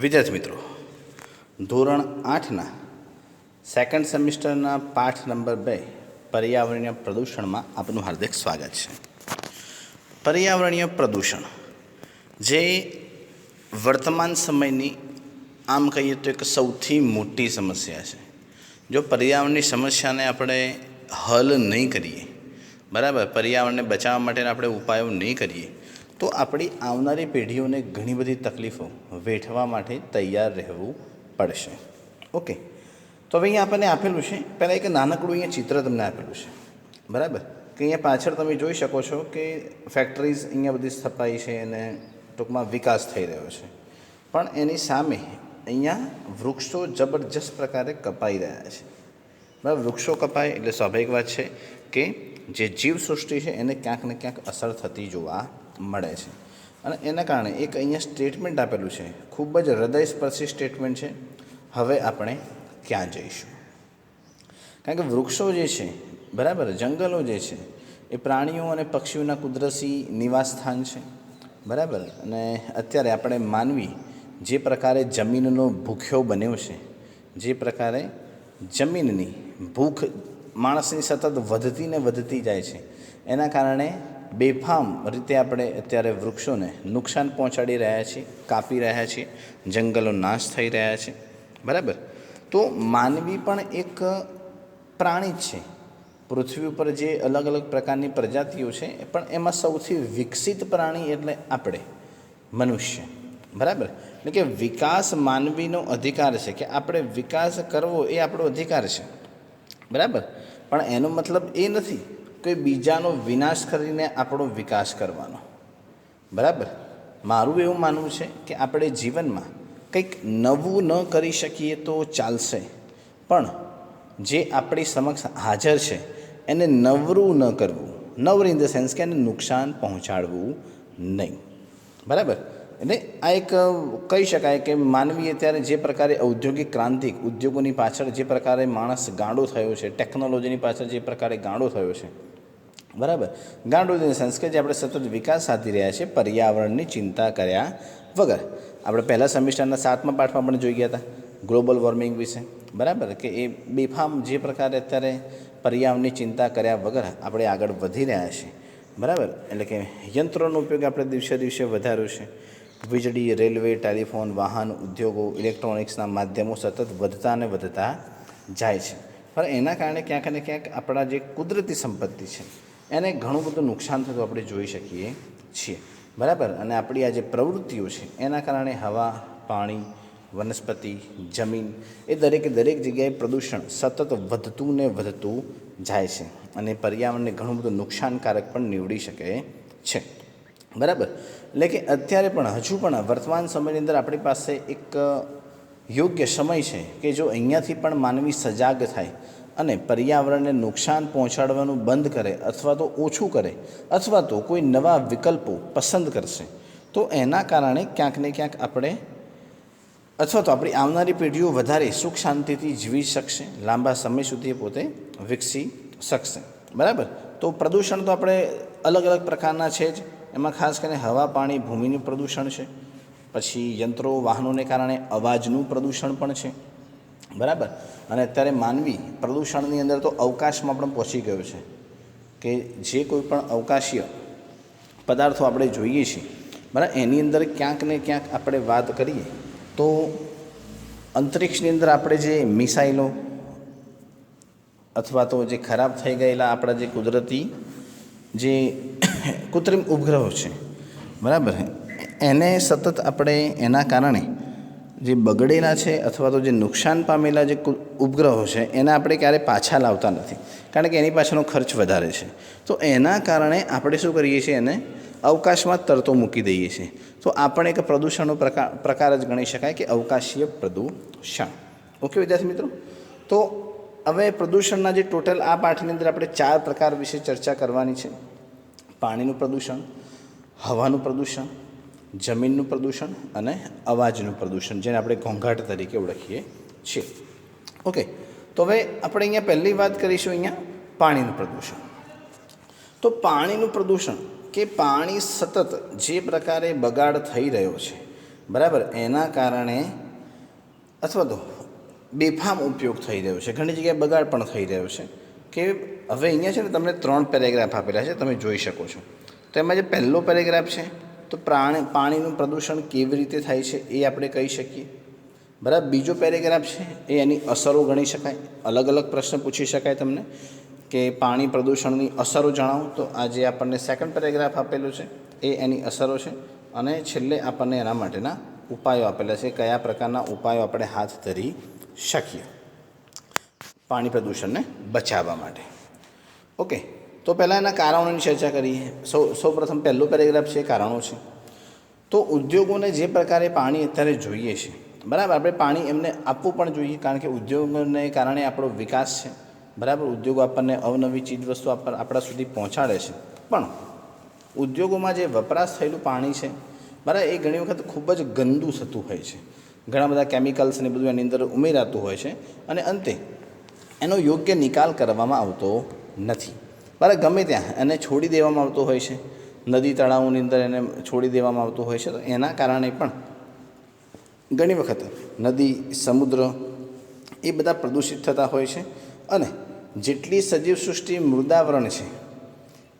વિદ્યાર્થી મિત્રો, ધોરણ આઠના સેકન્ડ સેમિસ્ટરના પાઠ નંબર બે પર્યાવરણીય પ્રદૂષણમાં આપનું હાર્દિક સ્વાગત છે. પર્યાવરણીય પ્રદૂષણ, જે વર્તમાન સમયની, આમ કહીએ તો એક સૌથી મોટી સમસ્યા છે. જો પર્યાવરણની સમસ્યાને આપણે હલ નહીં કરીએ, બરાબર, પર્યાવરણને બચાવવા માટેના આપણે ઉપાયો નહીં કરીએ તો આપણી આવનારી પેઢીઓને ઘણી બધી તકલીફો વેઠવા માટે તૈયાર રહેવું પડશે. ઓકે. તો હવે અહીંયા આપણને આપેલું છે, પહેલાં એક નાનકડું અહીંયા ચિત્ર તમને આપેલું છે. બરાબર? કે અહીંયા પાછળ તમે જોઈ શકો છો કે ફેક્ટરીઝ અહીંયા બધી સ્થપાઈ છે અને ટૂંકમાં વિકાસ થઈ રહ્યો છે. પણ એની સામે અહીંયા વૃક્ષો જબરજસ્ત પ્રકારે કપાઈ રહ્યા છે. બરાબર? વૃક્ષો કપાય એટલે સ્વાભાવિક વાત છે કે જે જીવસૃષ્ટિ છે એને ક્યાંક ને ક્યાંક અસર થતી જોવા મળે છે. અને એના કારણે એક અહીંયા સ્ટેટમેન્ટ આપેલું છે. ખૂબ જ હૃદયસ્પર્શી સ્ટેટમેન્ટ છે. હવે આપણે ક્યાં જઈશું? કારણ કે વૃક્ષો જે છે, બરાબર, જંગલો જે છે, એ પ્રાણીઓ અને પક્ષીઓના કુદરતી નિવાસસ્થાન છે. બરાબર? અને અત્યારે આપણે માનવી જે પ્રકારે જમીનનો ભૂખ્યો બન્યો છે, જે પ્રકારે જમીનની ભૂખ માણસની સતત વધતી ને વધતી જાય છે. એના કારણે બેફામ રીતે આપણે અત્યારે વૃક્ષોને નુકસાન પહોંચાડી રહ્યા છીએ, કાપી રહ્યા છીએ, જંગલો નાશ થઈ રહ્યા છે. બરાબર? તો માનવી પણ એક પ્રાણી જ છે. પૃથ્વી ઉપર જે અલગ અલગ પ્રકારની પ્રજાતિઓ છે પણ એમાં સૌથી વિકસિત પ્રાણી એટલે આપણે, મનુષ્ય. બરાબર? એટલે કે વિકાસ માનવીનો અધિકાર છે કે આપણે વિકાસ કરવો એ આપણો અધિકાર છે. બરાબર? પણ એનો મતલબ એ નથી કે બીજાનો વિનાશ કરીને આપણો વિકાસ કરવાનો. બરાબર? મારું એવું માનવું છે કે આપણે જીવનમાં કંઈક નવું ન કરી શકીએ તો ચાલશે. પણ જે આપણી સમક્ષ હાજર છે, એને નવરું ન કરવું. નવર ઇન ધ સેન્સ કે એને નુકસાન પહોંચાડવું નહીં. બરાબર? એટલે આ એક, કહી શકાય કે માનવીએ ત્યારે જે પ્રકારે ઔદ્યોગિક ક્રાંતિ, ઉદ્યોગોની પાછળ જે પ્રકારે માણસ ગાંડો થયો છે, ટેકનોલોજીની પાછળ જે પ્રકારે ગાંડો થયો છે બરાબર? ગાંડો ઇન સેન્સ કે જે આપણે સતત વિકાસ સાધી રહ્યા છીએ પર્યાવરણની ચિંતા કર્યા વગર. આપણે પહેલાં સેમિસ્ટરના સાતમા પાઠમાં પણ જોઈ ગયા હતા, ગ્લોબલ વોર્મિંગ વિશે. બરાબર? કે એ બેફામ જે પ્રકારે અત્યારે પર્યાવરણની ચિંતા કર્યા વગર આપણે આગળ વધી રહ્યા છીએ. બરાબર? એટલે કે યંત્રોનો ઉપયોગ આપણે દિવસે દિવસે વધાર્યો છે. વીજળી, રેલવે, ટેલિફોન, વાહન, ઉદ્યોગો, ઇલેક્ટ્રોનિક્સના માધ્યમો સતત વધતા અને વધતા જાય છે. પણ એના કારણે ક્યાંક ને ક્યાંક આપણા જે કુદરતી સંપત્તિ છે એને ઘણું બધું નુકસાન થતું આપણે જોઈ શકીએ છીએ. બરાબર? અને આપણી આ જે પ્રવૃત્તિઓ છે, એના કારણે હવા, પાણી, વનસ્પતિ, જમીન એ દરેકે દરેક જગ્યાએ પ્રદૂષણ સતત વધતું ને વધતું જાય છે અને પર્યાવરણને ઘણું બધું નુકસાનકારક પણ નીવડી શકે છે. બરાબર? એટલે કે અત્યારે પણ, હજુ પણ વર્તમાન સમયની અંદર આપણી પાસે એક યોગ્ય સમય છે કે જો અહીંયાથી પણ માનવી સજાગ થાય અને પર્યાવરણને નુકસાન પહોંચાડવાનું બંધ કરે અથવા તો ઓછું કરે અથવા તો કોઈ નવા વિકલ્પો પસંદ કરશે, તો એના કારણે ક્યાંક ને ક્યાંક આપણે અથવા તો આપણી આવનારી પેઢીઓ વધારે સુખ શાંતિથી જીવી શકશે, લાંબા સમય સુધી પોતે વિકસી શકશે. બરાબર? તો પ્રદૂષણ તો આપણે અલગ અલગ પ્રકારના છે જ. એમાં ખાસ કરીને હવા, પાણી, ભૂમિનું પ્રદૂષણ છે. પછી યંત્રો, વાહનોને કારણે અવાજનું પ્રદૂષણ પણ છે. બરાબર? અને અત્યારે માનવી પ્રદૂષણની અંદર તો અવકાશમાં પણ પહોંચી ગયો છે કે જે કોઈ પણ અવકાશીય પદાર્થો આપણે જોઈએ છીએ, બરાબર? એની અંદર ક્યાંક ને ક્યાંક આપણે વાત કરીએ તો અંતરિક્ષની અંદર આપણે જે મિસાઇલો અથવા તો જે ખરાબ થઈ ગયેલા આપણા જે કુદરતી જે કૃત્રિમ ઉપગ્રહો છે, બરાબર? એને સતત આપણે એના કારણે જે બગડેલા છે અથવા તો જે નુકસાન પામેલા જે ઉપગ્રહો છે, એને આપણે ક્યારે પાછા લાવતા નથી. કારણ કે એની પાછળનો ખર્ચ વધારે છે. તો એના કારણે આપણે શું કરીએ છીએ એને અવકાશમાં તરતો મૂકી દઈએ છીએ. તો આ પણ એક પ્રદૂષણનો પ્રકાર પ્રકાર જ ગણી શકાય કે અવકાશીય પ્રદૂષણ. ઓકે, વિદ્યાર્થી મિત્રો? તો હવે પ્રદૂષણના જે ટોટલ આ પાઠની અંદર આપણે ચાર પ્રકાર વિશે ચર્ચા કરવાની છે. પાણીનું પ્રદૂષણ, હવાનું પ્રદૂષણ જમીનનું પ્રદૂષણ અને અવાજનું પ્રદૂષણ, જેને આપણે ઘોંઘાટ તરીકે ઓળખીએ છીએ. ઓકે તો હવે આપણે અહીંયા પહેલી વાત કરીશું અહીંયા પાણીનું પ્રદૂષણ. તો પાણીનું પ્રદૂષણ કે પાણી સતત જે પ્રકારે બગાડ થઈ રહ્યો છે, બરાબર, એના કારણે અથવા તો બેફામ ઉપયોગ થઈ રહ્યો છે, ઘણી જગ્યાએ બગાડ પણ થઈ રહ્યો છે, કે હવે અહીંયા છે ને તમને ત્રણ પેરેગ્રાફ આપેલા છે, તમે જોઈ શકો છો. તો એમાં જે પહેલો પેરેગ્રાફ છે તો પ્રાણી, પાણીનું પ્રદૂષણ કેવી રીતે થાય છે એ આપણે કહી શકીએ. બરાબર? બીજો પેરેગ્રાફ છે, એ એની અસરો ગણી શકાય. અલગ અલગ પ્રશ્ન પૂછી શકાય તમને કે પાણી પ્રદૂષણની અસરો જણાવો. તો આ જે આપણને સેકન્ડ પેરેગ્રાફ આપેલું છે, એ એની અસરો છે અને છેલ્લે આપણને એના માટેના ઉપાયો આપેલા છે, કયા પ્રકારના ઉપાયો આપણે હાથ ધરી શકીએ. પાણી પ્રદૂષણને બચાવવા માટે. ઓકે. તો પહેલાં એના કારણોની ચર્ચા કરીએ. સૌ, સૌપ્રથમ પહેલું પેરેગ્રાફ છે કારણો છે. તો ઉદ્યોગોને જે પ્રકારે પાણી અત્યારે જોઈએ છે, બરાબર? આપણે પાણી એમને આપવું પણ જોઈએ કારણ કે ઉદ્યોગોને કારણે આપણો વિકાસ છે. બરાબર? ઉદ્યોગો આપણને અવનવી ચીજવસ્તુ આપણ સુધી પહોંચાડે છે. પણ ઉદ્યોગોમાં જે વપરાશ થયેલું પાણી છે, બરાબર? એ ઘણી વખત ખૂબ જ ગંદુ થતું હોય છે. ઘણા બધા કેમિકલ્સ ને બધું એની અંદર ઉમેરાતું હોય છે અને અંતે એનો યોગ્ય નિકાલ કરવામાં આવતો નથી. બરાબર ગમે ત્યાં એને છોડી દેવામાં આવતો હોય છે. નદી તળાવોની અંદર એને છોડી દેવામાં આવતું હોય છે. તો એના કારણે પણ ઘણી વખત નદી, સમુદ્ર એ બધા પ્રદૂષિત થતા હોય છે. અને જેટલી સજીવ સૃષ્ટિ મૃદાવરણ છે,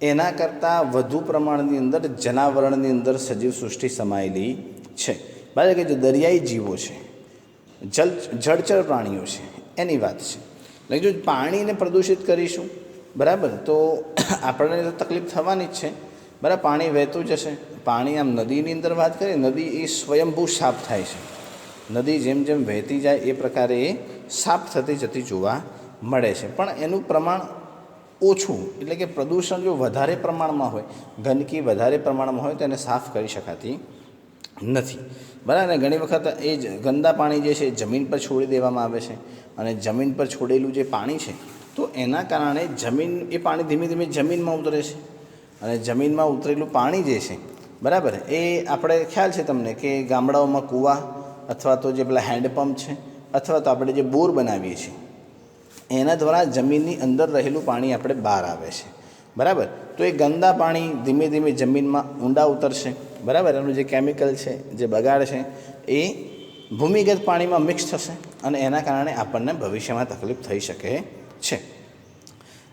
એના કરતાં વધુ પ્રમાણની અંદર જનાવરણની અંદર સજીવ સૃષ્ટિ સમાયેલી છે. બરાબર કે જે દરિયાઈ જીવો છે, જલ, જળચર પ્રાણીઓ છે, એની વાત છે. એટલે જો પાણીને પ્રદૂષિત કરીશું બરાબર? તો આપણને તો તકલીફ થવાની જ છે. બરાબર? પાણી વહેતું જશે પાણી આમ નદીની અંદર વાત કરીએ, નદી એ સ્વયંભૂ સાફ થાય છે. નદી જેમ જેમ વહેતી જાય, એ પ્રકારે એ સાફ થતી જતી જોવા મળે છે. પણ એનું પ્રમાણ ઓછું, એટલે કે પ્રદૂષણ જો વધારે પ્રમાણમાં હોય, ગંદકી વધારે પ્રમાણમાં હોય, તો એને સાફ કરી શકાતી નથી. બરાબર? ને ઘણી વખત એ જ ગંદા પાણી જે છે જમીન પર છોડી દેવામાં આવે છે. અને જમીન પર છોડેલું જે પાણી છે તો એના કારણે જમીન, એ પાણી ધીમે ધીમે જમીનમાં ઉતરે છે. અને જમીનમાં ઉતરેલું પાણી જે છે, બરાબર, એ આપણે ખ્યાલ છે તમને કે ગામડાઓમાં કૂવા અથવા તો જે પેલા હેન્ડપંપ છે, અથવા તો આપણે જે બોર બનાવીએ છીએ, એના દ્વારા જમીનની અંદર રહેલું પાણી આપણે બહાર આવે છે. બરાબર, તો એ ગંદા પાણી ધીમે ધીમે જમીનમાં ઊંડા ઉતરશે, બરાબર, એનું જે કેમિકલ છે, જે બગાડ છે, એ ભૂમિગત પાણીમાં મિક્સ થશે અને એના કારણે આપણને ભવિષ્યમાં તકલીફ થઈ શકે છે.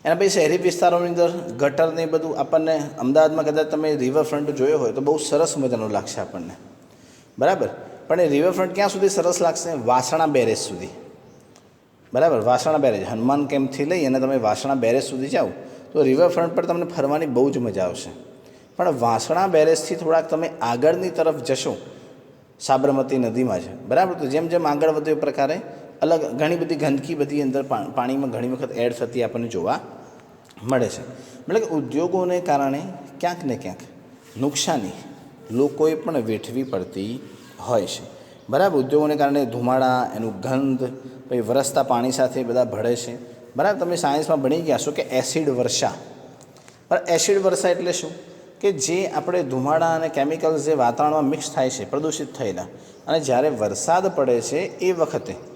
એના પછી શહેરી વિસ્તારોની અંદર ગટર ને બધું આપણને અમદાવાદમાં કદાચ તમે રિવરફ્રન્ટ જોયો હોય તો બહુ સરસ મજાનું લાગશે આપણને. બરાબર? પણ એ રિવરફ્રન્ટ ક્યાં સુધી સરસ લાગશે? વાસણા બેરેજ સુધી. બરાબર? વાસણા બેરેજ. હનુમાન કેમ્પથી લઈ અને તમે વાસણા બેરેજ સુધી જાઓ તો રિવરફ્રન્ટ પર તમને ફરવાની બહુ જ મજા આવશે. પણ વાસણા બેરેજથી થોડાક તમે આગળની તરફ જશો સાબરમતી નદીમાં છે બરાબર? તો જેમ જેમ આગળ વધે એ પ્રકારે અલગ ઘણી બધી ગંદકી બધી અંદર પાણીમાં ઘણી વખત એડ થતી આપણને જોવા મળે છે. એટલે કે ઉદ્યોગોને કારણે ક્યાંક ને ક્યાંક નુકસાની લોકોએ પણ વેઠવી પડતી હોય છે. બરાબર, ઉદ્યોગોને કારણે ધુમાડા, એનું ગંધ, પછી વરસતા પાણી સાથે બધા ભળે છે. બરાબર, તમે સાયન્સમાં ભણી ગયા છો કે એસિડ વર્ષા. પણ એસિડ વર્ષા એટલે શું? કે જે આપણે ધુમાડા અને કેમિકલ્સ જે વાતાવરણમાં મિક્સ થાય છે, પ્રદૂષિત થયેલા, અને જ્યારે વરસાદ પડે છે એ વખતે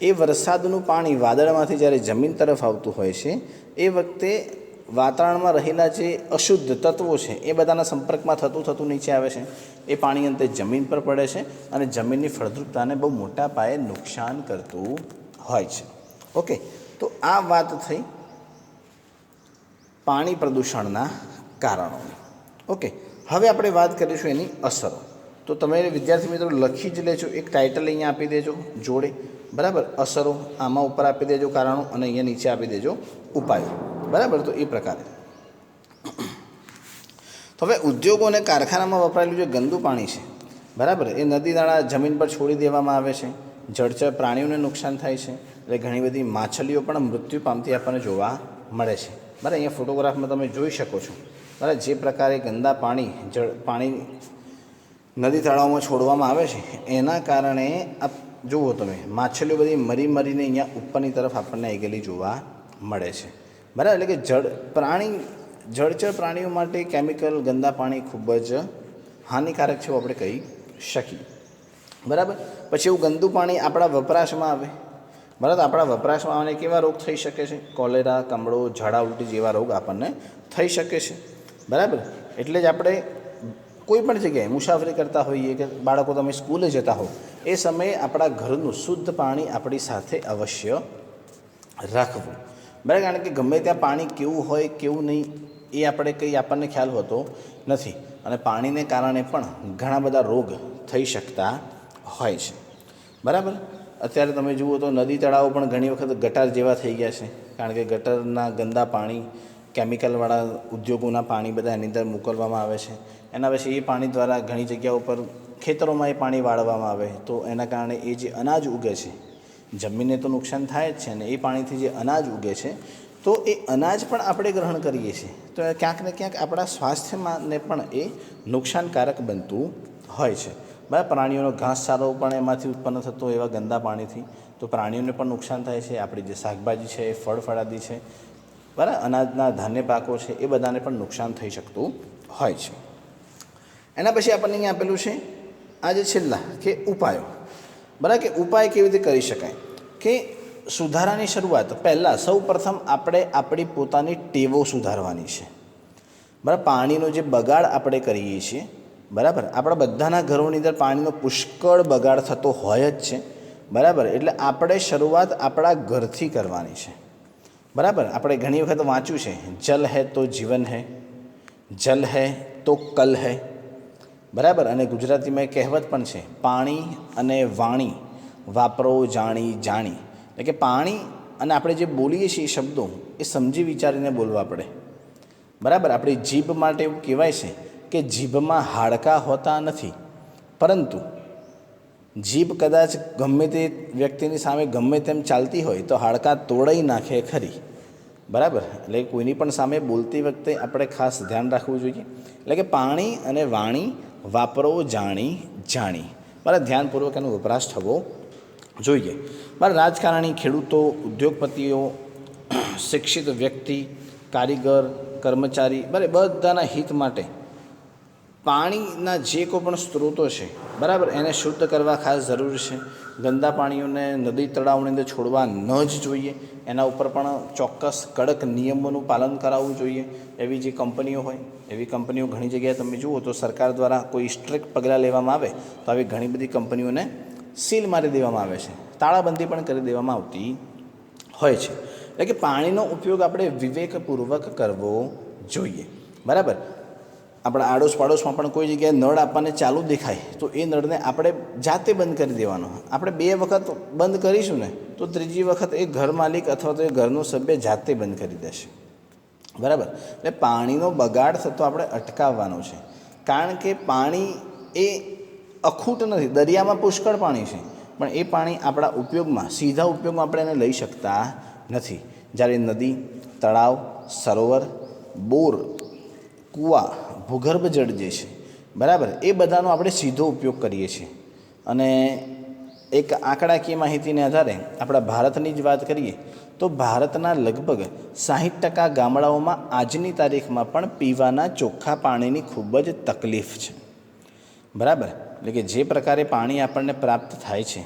એ વરસાદનું પાણી વાદળમાંથી જ્યારે જમીન તરફ આવતું હોય છે, એ વખતે વાતાવરણમાં રહેલા જે અશુદ્ધ તત્વો છે, એ બધાના સંપર્કમાં થતું થતું નીચે આવે છે. એ પાણી અંતે જમીન પર પડે છે અને જમીનની ફળદ્રુપતાને બહુ મોટા પાયે નુકસાન કરતું હોય છે. ઓકે, તો આ વાત થઈ પાણી પ્રદૂષણના કારણોની. ઓકે, હવે આપણે વાત કરીશું એની અસરો. તો તમે વિદ્યાર્થી મિત્રો લખી જ લેજો, એક ટાઇટલ અહીંયા આપી દેજો, જોડે. બરાબર? અસરો આમાં ઉપર આપી દેજો કારણો અને અહીંયા નીચે આપી દેજો ઉપાયો. બરાબર? તો એ પ્રકારે. તો હવે ઉદ્યોગો અને કારખાનામાં વપરાયેલું જે ગંદુ પાણી છે, બરાબર? એ નદી નાળા જમીન પર છોડી દેવામાં આવે છે. જળચર પ્રાણીઓને નુકસાન થાય છે. એટલે ઘણી બધી માછલીઓ પણ મૃત્યુ પામતી આપણને જોવા મળે છે. બરાબર? અહીંયા ફોટોગ્રાફમાં તમે જોઈ શકો છો. બરાબર? જે પ્રકારે ગંદા પાણી, જળ, પાણી નદી તળાવમાં છોડવામાં આવે છે, એના કારણે આ જુઓ તમે, માછલીઓ બધી મરી મરીને અહીંયા ઉપરની તરફ આપણને આવી જોવા મળે છે. બરાબર, એટલે કે જળ, પ્રાણી, જળચર પ્રાણીઓ માટે કેમિકલ, ગંદા પાણી ખૂબ જ હાનિકારક છે એવું આપણે કહી શકીએ. બરાબર? પછી એવું ગંદુ પાણી આપણા વપરાશમાં આવે. બરાબર, આપણા વપરાશમાં આવવાને કેવા રોગ થઈ શકે છે? કોલેરા, કમળો, ઝાડા, ઉલટી જેવા રોગ આપણને થઈ શકે છે. બરાબર? એટલે જ આપણે કોઈ પણ જગ્યાએ, મુસાફરી કરતા હોઈએ કે બાળકો તમે સ્કૂલે જતા હો એ સમયે આપણા ઘરનું શુદ્ધ પાણી આપણી સાથે અવશ્ય રાખવું. બરાબર? કારણ કે ગમે ત્યાં પાણી કેવું હોય, કેવું નહીં, એ આપણે કંઈ આપણને ખ્યાલ હોતો નથી. અને પાણીને કારણે પણ ઘણા બધા રોગ થઈ શકતા હોય છે. બરાબર? અત્યારે તમે જુઓ તો નદી તળાવો પણ ઘણી વખત ગટાર જેવા થઈ ગયા છે. કારણ કે ગટરના ગંદા પાણી, કેમિકલવાળા ઉદ્યોગોના પાણી બધા એની અંદર મોકલવામાં આવે છે. એના પછી એ પાણી દ્વારા ઘણી જગ્યાઓ પર ખેતરોમાં એ પાણી વાળવામાં આવે, તો એના કારણે એ જે અનાજ ઉગે છે, જમીનને તો નુકસાન થાય જ છે ને એ પાણીથી જે અનાજ ઉગે છે, તો એ અનાજ પણ આપણે ગ્રહણ કરીએ છીએ. તો ક્યાંક ને ક્યાંક આપણા સ્વાસ્થ્યમાંને પણ એ નુકસાનકારક બનતું હોય છે. બરાબર, પ્રાણીઓનો ઘાસચારો પણ એમાંથી ઉત્પન્ન થતો એવા ગંદા પાણીથી, તો પ્રાણીઓને પણ નુકસાન થાય છે. આપણી જે શાકભાજી છે, એ ફળ ફળાદી છે, બરાબર, અનાજના ધાન્ય પાકો છે, એ બધાને પણ નુકસાન થઈ શકતું હોય છે. એના પછી આપણને અહીંયા આપેલું છે આ જે છેલ્લા, કે ઉપાયો. બરાબર કે ઉપાય કેવી રીતે કરી શકાય? કે સુધારાની શરૂઆત પહેલાં સૌ પ્રથમ આપણે આપણી પોતાની ટેવો સુધારવાની છે. બરાબર, પાણીનો જે બગાડ આપણે કરીએ છીએ, બરાબર? આપણા બધાના ઘરોની અંદર પાણીનો પુષ્કળ બગાડ થતો હોય જ છે. બરાબર? એટલે આપણે શરૂઆત આપણા ઘરથી કરવાની છે. બરાબર? આપણે ઘણી વખત વાંચ્યું છે, જલ હૈ તો જીવન હૈ, જલ હૈ તો કલ હૈ. બરાબર? અને ગુજરાતીમાં કહેવત પણ છે, પાણી અને વાણી, વાપરો, જાણી જાણી. એટલે કે પાણી અને આપણે જે બોલીએ છીએ એ શબ્દો, એ સમજી વિચારીને બોલવા પડે. બરાબર? આપણી જીભ માટે એવું કહેવાય છે કે જીભમાં હાડકાં હોતા નથી. પરંતુ જીભ કદાચ ગમે તે વ્યક્તિની સામે ગમે તેમ ચાલતી હોય તો હાડકાં તોડાઈ નાખે ખરી. બરાબર? એટલે કોઈની પણ સામે બોલતી વખતે આપણે ખાસ ધ્યાન રાખવું જોઈએ. એટલે કે પાણી અને વાણી વાપરો, જાણી જાણી. મારે ધ્યાનપૂર્વક એનો વપરાશ થવો જોઈએ. મારે રાજકારણી, ખેડૂતો, ઉદ્યોગપતિઓ, શિક્ષિત વ્યક્તિ, કારીગર, કર્મચારી, મારે બધાના હિત માટે પાણીના જે કોઈ પણ સ્ત્રોતો છે, બરાબર, એને શુદ્ધ કરવા ખાસ જરૂરી છે. ગંદા પાણીઓને નદી તળાવની અંદર છોડવા ન જ જોઈએ. એના ઉપર પણ ચોક્કસ કડક નિયમોનું પાલન કરાવવું જોઈએ. એવી જે કંપનીઓ હોય, એવી કંપનીઓ ઘણી જગ્યાએ તમે જુઓ તો સરકાર દ્વારા કોઈ સ્ટ્રિક્ટ પગલાં લેવામાં આવે, તો આવી ઘણી બધી કંપનીઓને સીલ મારી દેવામાં આવે છે. તાળાબંધી પણ કરી દેવામાં આવતી હોય છે. એટલે કે પાણીનો ઉપયોગ આપણે વિવેકપૂર્વક કરવો જોઈએ. બરાબર? આપણા આડોશ પાડોશમાં પણ કોઈ જગ્યાએ નળ આપણને ચાલુ દેખાય, તો એ નળને આપણે જાતે બંધ કરી દેવાનો. આપણે બે વખત બંધ કરીશું ને, તો ત્રીજી વખત એ ઘર માલિક અથવા તો એ ઘરનો સભ્ય જાતે બંધ કરી દેશે. બરાબર? એટલે પાણીનો બગાડ થતો આપણે અટકાવવાનો છે. કારણ કે પાણી એ અખૂટ નથી, દરિયામાં પુષ્કળ પાણી છે. પણ એ પાણી આપણા ઉપયોગમાં, સીધા ઉપયોગમાં આપણે એને લઈ શકતા નથી. જ્યારે નદી, તળાવ, સરોવર, બોર, કૂવા ભૂગર્ભ જળ જે છે, બરાબર? એ બધાનો આપણે સીધો ઉપયોગ કરીએ છીએ. અને એક આંકડાકીય માહિતીને આધારે આપણા ભારતની જ વાત કરીએ, તો ભારતના લગભગ સાહીઠ ટકા ગામડાઓમાં આજની તારીખમાં પણ પીવાના ચોખ્ખા પાણીની ખૂબ જ તકલીફ છે. બરાબર? એટલે કે જે પ્રકારે પાણી આપણને પ્રાપ્ત થાય છે.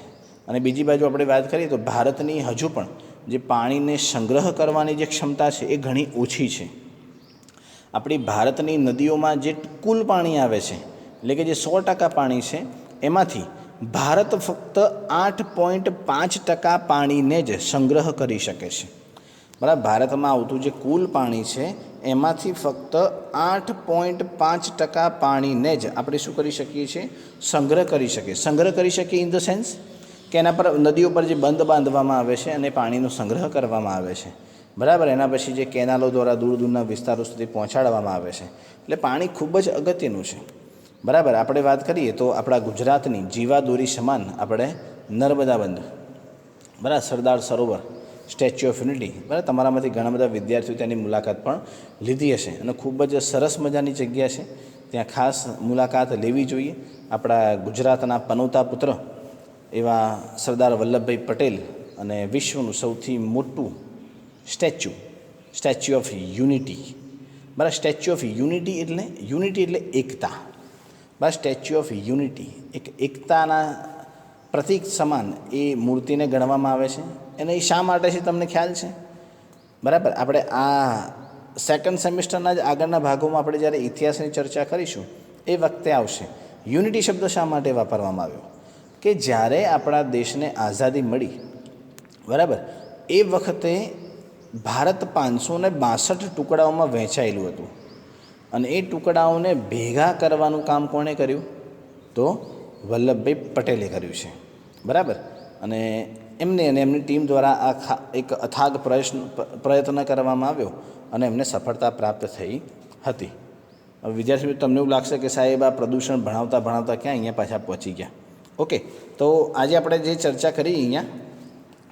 અને બીજી બાજુ આપણે વાત કરીએ તો ભારતની હજુ પણ જે પાણીને સંગ્રહ કરવાની જે ક્ષમતા છે, એ ઘણી ઓછી છે. આપણી ભારતની નદીઓમાં જે કુલ પાણી આવે છે, એટલે કે જે સો ટકા પાણી છે, એમાંથી ભારત ફક્ત આઠ પોઈન્ટ પાંચ ટકા પાણીને જ સંગ્રહ કરી શકે છે. બરાબર, ભારતમાં આવતું જે કુલ પાણી છે, એમાંથી ફક્ત આઠ પોઈન્ટ પાંચ ટકા પાણીને જ આપણે શું કરી શકીએ છીએ? સંગ્રહ કરી શકીએ. સંગ્રહ કરી શકીએ ઇન ધ સેન્સ કે એના પર, નદીઓ પર જે બંધ બાંધવામાં આવે છે અને પાણીનો સંગ્રહ કરવામાં આવે છે. બરાબર, એના પછી જે કેનાલો દ્વારા દૂર દૂરના વિસ્તારો સુધી પહોંચાડવામાં આવે છે. એટલે પાણી ખૂબ જ અગત્યનું છે. બરાબર, આપણે વાત કરીએ તો આપણા ગુજરાતની જીવાદોરી સમાન આપણે નર્મદા બંધ બરાબર, Sardar Sarovar, Statue of Unity. બરાબર, તમારામાંથી ઘણા બધા વિદ્યાર્થીઓ તેની મુલાકાત પણ લીધી હશે અને ખૂબ જ સરસ મજાની જગ્યા છે. ત્યાં ખાસ મુલાકાત લેવી જોઈએ. આપણા ગુજરાતના પનોતા પુત્ર એવા સરદાર વલ્લભભાઈ પટેલ અને વિશ્વનું સૌથી મોટું સ્ટેચ્યુ સ્ટેચ્યુ ઓફ યુનિટી. બરાબર, સ્ટેચ્યુ ઓફ યુનિટી એટલે યુનિટી એટલે એકતા. બરાબર, સ્ટેચ્યુ ઓફ યુનિટી, એક એકતાના પ્રતીક સમાન એ મૂર્તિને ગણવામાં આવે છે. એને એ શા માટે છે તમને ખ્યાલ છે? બરાબર, આપણે આ સેકન્ડ સેમિસ્ટરના જ આગળના ભાગોમાં આપણે જ્યારે ઇતિહાસની ચર્ચા કરીશું, એ વખતે આવશે. યુનિટી શબ્દ શા માટે વાપરવામાં આવ્યો? કે જ્યારે આપણા દેશને આઝાદી મળી, બરાબર, એ વખતે ભારત પાંચસો ને બાસઠ ટુકડાઓમાં વહેંચાયેલું હતું. અને એ ટુકડાઓને ભેગા કરવાનું કામ કોણે કર્યું? તો વલ્લભભાઈ પટેલે કર્યું છે. બરાબર? અને એમને અને એમની ટીમ દ્વારા આ એક અથાગ પ્રયત્ન પ્રયત્ન કરવામાં આવ્યો અને એમને સફળતા પ્રાપ્ત થઈ હતી. વિદ્યાર્થી મિત્રો, તમને એવું લાગશે કે સાહેબ આ પ્રદૂષણ ભણાવતા ભણાવતા ક્યાં અહીંયા પાછા પહોંચી ગયા? ઓકે, તો આજે આપણે જે ચર્ચા કરી અહીંયા,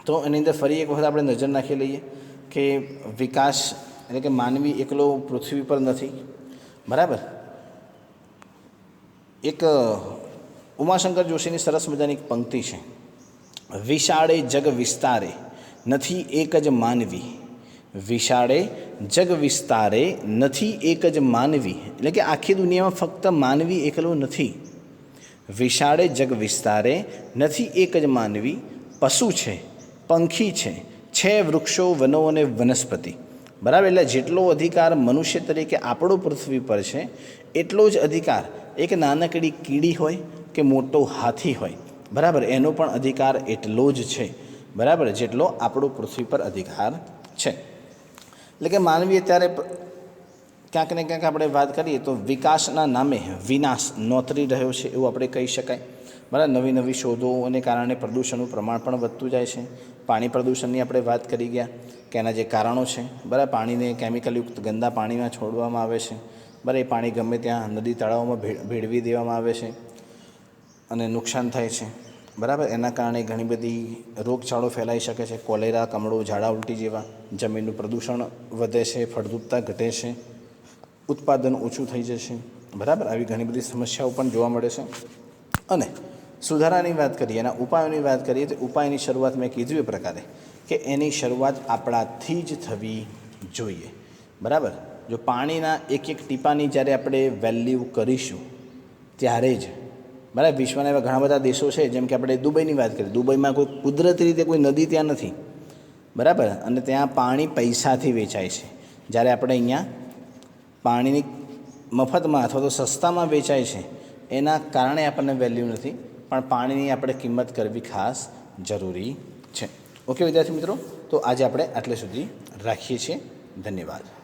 તો એની અંદર ફરી એક વખત આપણે નજર નાખી લઈએ. કે વિકાસ એટલે કે માનવી એકલો પૃથ્વી પર નથી. બરાબર? એક ઉમાશંકર જોશીની સરસ મજાની એક પંક્તિ છે. વિશાળે જગ વિસ્તારે, નથી એક જ માનવી. વિશાળે જગ વિસ્તારે, નથી એક જ માનવી. એટલે કે આખી દુનિયામાં ફક્ત માનવી એકલો નથી. વિશાળે જગ વિસ્તારે, નથી એક જ માનવી. પશુ છે, પંખી છે છે વૃક્ષો, વનો અને વનસ્પતિ. બરાબર? એટલે જેટલો અધિકાર મનુષ્ય તરીકે આપણો પૃથ્વી પર છે, એટલો જ અધિકાર એક નાનકડી કીડી હોય કે મોટો હાથી હોય. બરાબર? એનો પણ અધિકાર એટલો જ છે. બરાબર? જેટલો આપણો પૃથ્વી પર અધિકાર છે. એટલે કે માનવીએ ત્યારે ક્યાંક ને ક્યાંક આપણે વાત કરીએ તો વિકાસના નામે વિનાશ નોતરી રહ્યો છે એવું આપણે કહી શકાય. બરાબર નવી નવી શોધોને કારણે પ્રદૂષણનું પ્રમાણ પણ વધતું જાય છે. પાણી પ્રદૂષણની આપણે વાત કરી ગયા કે એના જે કારણો છે. બરાબર પાણીને કેમિકલયુક્ત ગંદા પાણીમાં છોડવામાં આવે છે. બરાબર એ પાણી ગમે ત્યાં નદી તળાવોમાં ભેળવી દેવામાં આવે છે અને નુકસાન થાય છે. બરાબર? એના કારણે ઘણી બધી રોગચાળો ફેલાઈ શકે છે. કોલેરા, કમળો, ઝાડા ઉલટી જેવા જમીનનું પ્રદૂષણ વધે છે, ફળદ્રુપતા ઘટે છે, ઉત્પાદન ઓછું થઈ જશે. બરાબર? આવી ઘણી બધી સમસ્યાઓ પણ જોવા મળે છે. અને સુધારાની વાત કરીએ એના ઉપાયોની વાત કરીએ તો ઉપાયની શરૂઆત મેં કીધું એ પ્રકારે કે એની શરૂઆત આપણાથી જ થવી જોઈએ. બરાબર? જો પાણીના એક એક ટીપાની જ્યારે આપણે વેલ્યુ કરીશું, ત્યારે જ. બરાબર? વિશ્વના એવા ઘણા બધા દેશો છે, જેમ કે આપણે દુબઈની વાત કરીએ. દુબઈમાં કોઈ કુદરતી રીતે કોઈ નદી ત્યાં નથી. બરાબર? અને ત્યાં પાણી પૈસાથી વેચાય છે. જ્યારે આપણે અહીંયા પાણીની મફતમાં અથવા તો સસ્તામાં વેચાય છે, એના કારણે આપણને વેલ્યુ નથી. પણ પાણીની આપણે કિંમત કરવી ખાસ જરૂરી છે. ઓકે વિદ્યાર્થી મિત્રો, તો આજે આપણે આટલે સુધી રાખીએ છીએ. ધન્યવાદ.